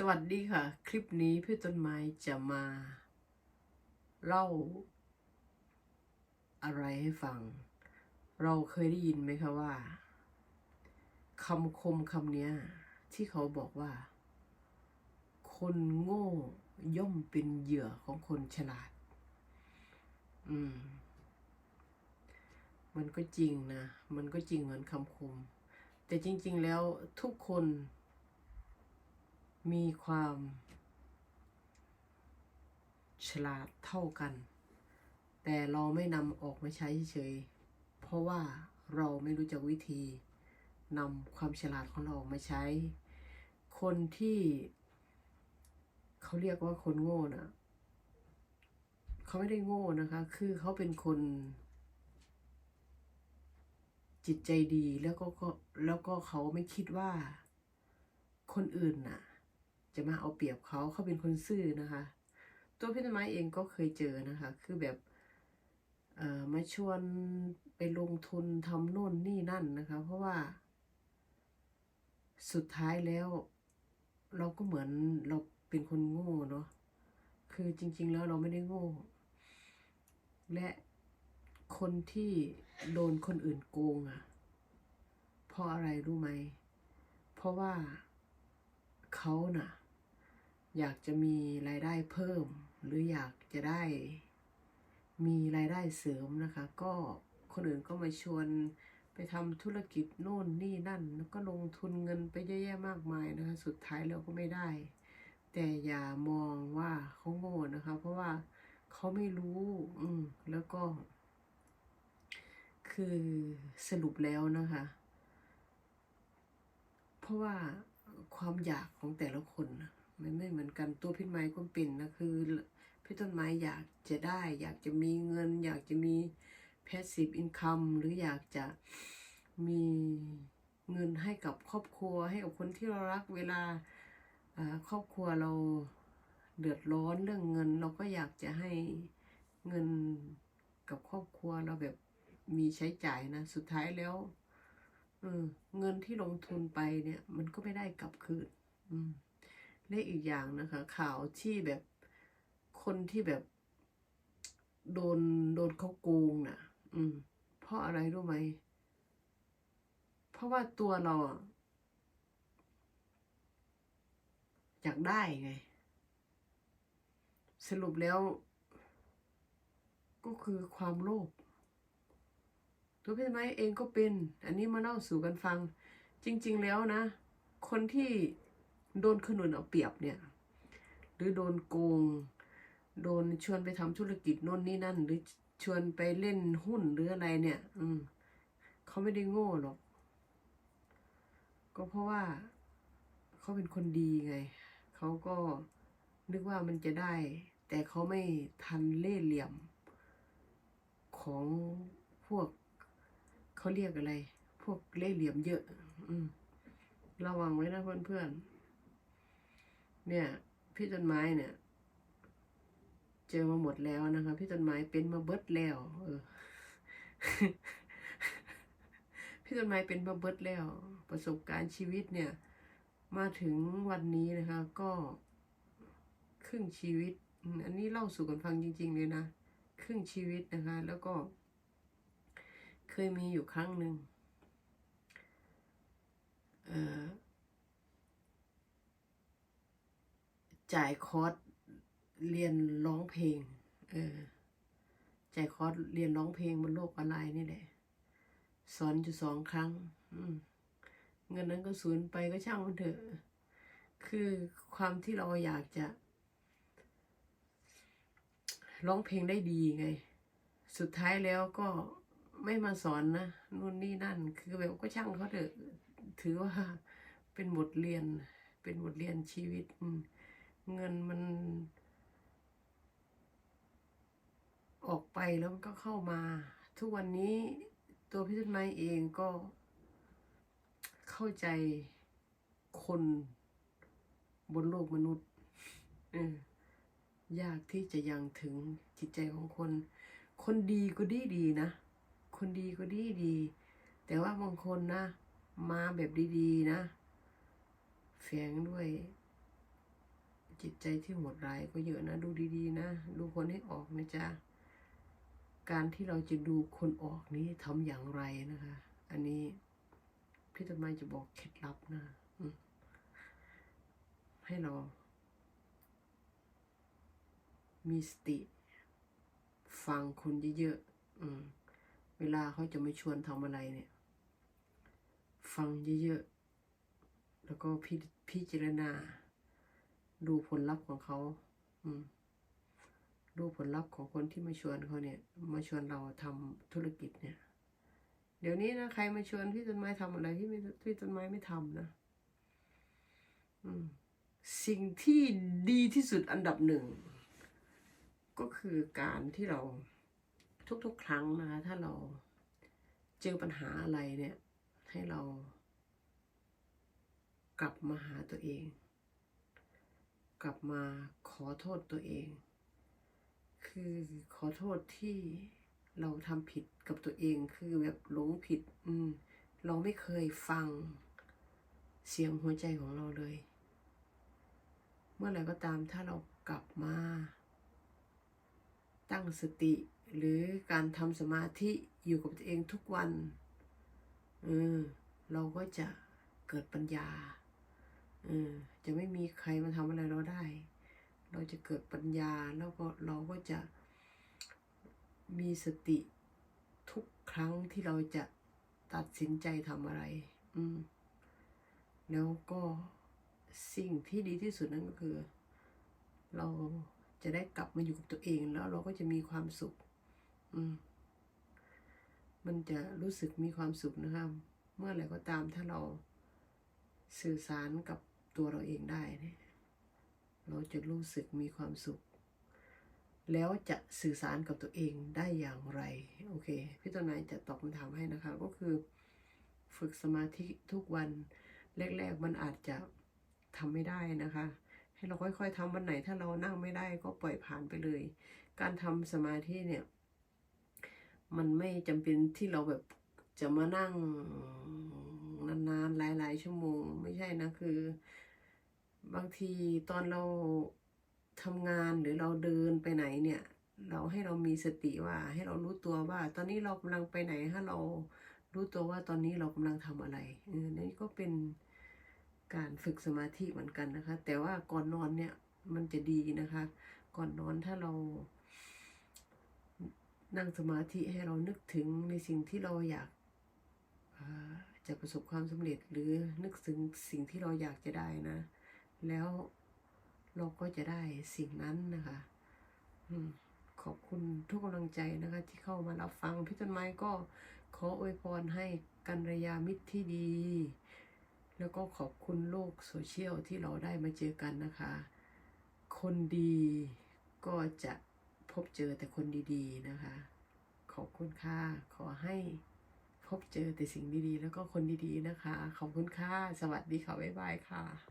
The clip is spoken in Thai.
สวัสดีค่ะ คลิปนี้พี่ต้นไม้จะมาเล่า อะไรให้ฟัง เราเคยได้ยินไหมคะว่าคำคมคำเนี้ยที่เขาบอกว่า คนโง่ย่อมเป็นเหยื่อของคนฉลาด อืม มันก็จริงนะ มันก็จริงเหมือนคำคม แต่จริง ๆ แล้วทุกคน มีความ ฉลาดเท่ากัน แต่เราไม่นำออกมาใช้เฉย เพราะว่าเราไม่รู้จักวิธีนำความฉลาดของเราออกมาใช้ คนที่เขาเรียกว่าคนโง่นะเขาไม่ได้โง่นะคะ คือเขาเป็นคนจิตใจดีแล้วก็ก็แล้วก็เขาไม่คิดว่าคนอื่นน่ะ จะมาเอาเปรียบเขาเขาเป็นคนซื่อนะคะ ตัวพี่ต้นไม้เองก็เคยเจอนะคะ คือแบบเอ่อมาชวนไปลงทุนทำโน่นนี่นั่นนะคะ เพราะว่า สุดท้ายแล้ว เราก็เหมือนเราเป็นคนโง่เนาะคือจริง ๆ แล้วเราไม่ได้โง่ และคนที่โดนคนอื่นโกงอะ่ะเพราะอะไรรู้ไหม เพราะว่าเขาน่ะ อยากจะมีรายได้เพิ่ม หรืออยากจะได้ มีรายได้เสริมนะคะ ก็คนอื่นก็มาชวนไปทำธุรกิจโน่นนี่นั่น แล้วก็ลงทุนเงินไปเยอะแยะมากมายนะคะ สุดท้ายเราก็ไม่ได้ แต่อย่ามองว่าเขาโง่นะคะ เพราะว่าเขาไม่รู้ อืมแล้วก็ คือสรุปแล้วนะคะ เพราะว่าความอยากของแต่ละคนนะ มันไม่เหมือนกันตัวพี่ไม้ก็เป็นนะคือ พี่ต้นไม้อยากจะได้ อยากจะมีเงิน อยากจะมี passive income หรืออยากจะมีเงินให้กับครอบครัว ให้กับคนที่เรารักเวลาครอบครัวเราเดือดร้อนเรื่องเงิน เราก็อยากจะให้เงินกับครอบครัวเราแบบมีใช้จ่ายนะ สุดท้ายแล้วเเงินที่ลงทุนไปเนี่ย มันก็ไม่ได้กลับคืน อืม และอีกอย่างนะคะ ข่าวที่แบบคนที่แบบ โดนโดนเขาโกงน่ะ อืม เพราะอะไรรู้ไหม เพราะว่าตัวเราอะอยากได้ไง สรุปแล้วก็คือความโลภตัวพี่ไม้เองก็เป็น อันนี้มาเล่าสู่กันฟัง จริง ๆ แล้วนะ คนที่ โดนขนุนเอาเปรียบเนี่ย หรือโดนโกง โดนชวนไปทำธุรกิจโน่นนี่นั่น หรือชวนไปเล่นหุ้นหรืออะไรเนี่ย อืมเขาไม่ได้โง่หรอก ก็เพราะว่าเขาเป็นคนดีไง เขาก็นึกว่ามันจะได้ แต่เขาไม่ทันเล่เหลี่ยม ของพวกเขาเรียกอะไร พวกเล่เหลี่ยมเยอะ อืมระวังไว้นะเพื่อนๆ เนี่ย พี่ต้นไม้เนี่ย เจอมาหมดแล้วนะคะ พี่ต้นไม้เป็นมาเบิดแล้ว เออ พี่ต้นไม้เป็นมาเบิดแล้ว ประสบการณ์ชีวิตเนี่ย มาถึงวันนี้นะคะ ก็ครึ่งชีวิต อันนี้เล่าสู่กันฟังจริง ๆ เลยนะ ครึ่งชีวิตนะคะ แล้วก็ เคยมีอยู่ครั้งหนึ่งเอ่อ จ่ายคอร์สเรียนร้องเพลง เออ จ่ายคอร์สเรียนร้องเพลงบนโลกออนไลน์นี่แหละ สอนอยู่สองครั้ง เงินนั้นก็สูญไปก็ช่างมันเถอะ คือความที่เราอยากจะร้องเพลงได้ดีไง สุดท้ายแล้วก็ไม่มาสอนนะนู่นนี่นั่น คือแบบก็ช่างเขาเถอะ ถือว่าเป็นบทเรียน เป็นบทเรียนชีวิตอืม เงินมัน ออกไปแล้วมันก็เข้ามา ทุกวันนี้ตัวพี่ต้นไม้เองก็เข้าใจคนบนโลกมนุษย์ยากที่จะยังถึงจิตใจของคน คนดีก็ดีดีนะ คนดีก็ดีดี แต่ว่าบางคนนะ มาแบบดีๆนะแฝงด้วย จิตใจที่โหดร้ายก็เยอะนะ ดูดีๆ นะ ดูคนให้ออกนะจ๊ะ การที่เราจะดูคนออกนี้ทำอย่างไรนะคะ อันนี้พี่ต้นไม้จะบอกเคล็ดลับนะให้เรา มีสติ ฟังคนเยอะๆอืเวลาเขาจะมาชวนทำอะไรเนี่ย ฟังเยอะๆแล้วก็พิพิจารณา ดูผลลัพธ์ของเขา อืม ดูผลลัพธ์ของคนที่มาชวนเขาเนี่ย มาชวนเราทำธุรกิจเนี่ย เดี๋ยวนี้นะใครมาชวนพี่ต้นไม้ทำอะไรที่ไม่พี่ต้นไม้ไม่ทำนะ อืม สิ่งที่ดีที่สุดอันดับหนึ่ง ก็คือการที่เราทุกๆ ครั้งนะคะถ้าเราเจอปัญหาอะไรเนี่ย ให้เรากลับมาหาตัวเอง กลับมาขอโทษตัวเอง คือขอโทษที่เราทำผิดกับตัวเองคือแบบหลงผิด อืม เราไม่เคยฟังเสียงหัวใจของเราเลย เมื่อไหร่ก็ตามถ้าเรากลับมา ตั้งสติหรือการทำสมาธิอยู่กับตัวเองทุกวัน เออ เราก็จะเกิดปัญญา จะไม่มีใครมาทำอะไรเราได้ เราจะเกิดปัญญาแล้วก็เราก็จะมีสติทุกครั้งที่เราจะตัดสินใจทำอะไร อืม แล้วก็สิ่งที่ดีที่สุดนั่นก็คือ เราจะได้กลับมาอยู่กับตัวเองแล้วเราก็จะมีความสุข อืม มันจะรู้สึกมีความสุขนะครับ เมื่อไหร่ก็ตามถ้าเราสื่อสารกับ ตัวเราเองได้เนี่ยเราจะรู้สึกมีความสุข แล้วจะสื่อสารกับตัวเองได้อย่างไร โอเค พี่ต้นไม้จะตอบคำถามให้นะคะ ก็คือ ฝึกสมาธิทุกวันแรก ๆ มันอาจจะทำไม่ได้นะคะ ให้เราค่อย ๆทำวันไหน ถ้าเรานั่งไม่ได้ก็ปล่อยผ่านไปเลย การทำสมาธิเนี่ย มันไม่จำเป็นที่เราแบบจะมานั่งนานๆหลายๆชั่วโมง ไม่ใช่นะคือ บางทีตอนเราทำงานหรือเราเดินไปไหนเนี่ย เราให้เรามีสติว่าให้เรารู้ตัวว่า ตอนนี้เรากำลังไปไหนถ้าเรารู้ตัวว่าตอนนี้เรากำลังทำอะไรเออนี่ก็เป็นการฝึกสมาธิเหมือนกันนะคะ แต่ว่าก่อนนอนเนี่ยมันจะดีนะคะ ก่อนนอนถ้าเรา นั่งสมาธิให้เรานึกถึงในสิ่งที่เราอยากจะประสบความสำเร็จหรือนึกถึงสิ่งที่เราอยากจะได้นะ แล้วเราก็จะได้สิ่งนั้นนะคะอขอบคุณทุกกำลังใจนะคะ ที่เข้ามารับฟังพี่ต้นไม้ก็ขออวยพรให้กันรยามิตรที่ดี แล้วก็ขอบคุณโลกโซเชียลที่เราได้มาเจอกันนะคะ คนดีก็จะพบเจอแต่คนดีๆนะคะ ขอบคุณค่ะ ขอให้พบเจอแต่สิ่งดีๆ แล้วก็คนดีๆนะคะ ขอบคุณค่ะ สวัสดีค่ะ บ๊ายบายค่ะ